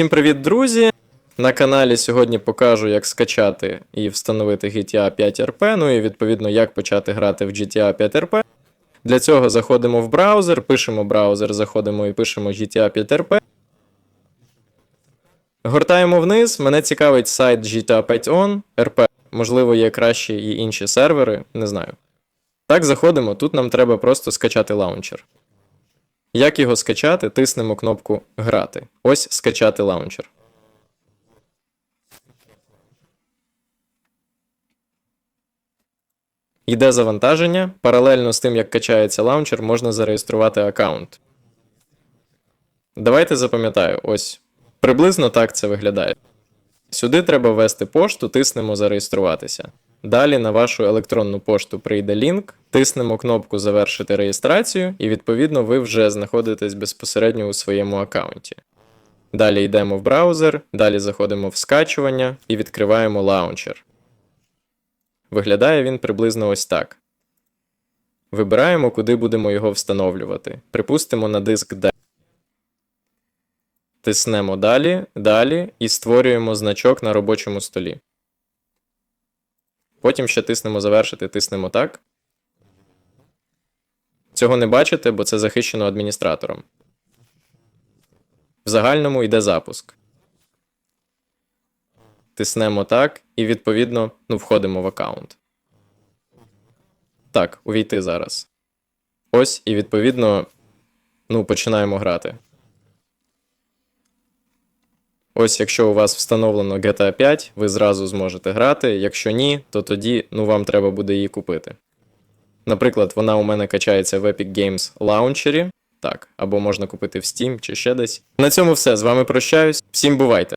Всім привіт, друзі! На каналі сьогодні покажу, як скачати і встановити GTA 5 RP, ну і відповідно, як почати грати в GTA 5 RP. Для цього заходимо в браузер, пишемо браузер, заходимо і пишемо GTA 5 RP. Гортаємо вниз. Мене цікавить сайт GTA 5 On, RP. Можливо, є кращі і інші сервери, не знаю. Так, заходимо. Тут нам треба просто скачати лаунчер. Як його скачати, тиснемо кнопку Грати. Ось скачати лаунчер. Йде завантаження. Паралельно з тим, як качається лаунчер, можна зареєструвати аккаунт. Давайте запам'ятаю, ось приблизно так це виглядає. Сюди треба ввести пошту, тиснемо зареєструватися. Далі на вашу електронну пошту прийде лінк, тиснемо кнопку Завершити реєстрацію, і відповідно ви вже знаходитесь безпосередньо у своєму аккаунті. Далі йдемо в браузер, далі заходимо в скачування і відкриваємо лаунчер. Виглядає він приблизно ось так. Вибираємо, куди будемо його встановлювати. Припустимо на диск D. Тиснемо далі, далі і створюємо значок на робочому столі. Потім ще тиснемо завершити, тиснемо так. Цього не бачите, бо це захищено адміністратором. В загальному йде запуск. Тиснемо так, і відповідно ну, входимо в аккаунт. Так, увійти зараз. Ось, і відповідно ну, починаємо грати. Ось, якщо у вас встановлено GTA 5, ви зразу зможете грати. Якщо ні, то тоді ну, вам треба буде її купити. Наприклад, вона у мене качається в Epic Games Launcher. Так, або можна купити в Steam чи ще десь. На цьому все. З вами прощаюсь. Всім бувайте!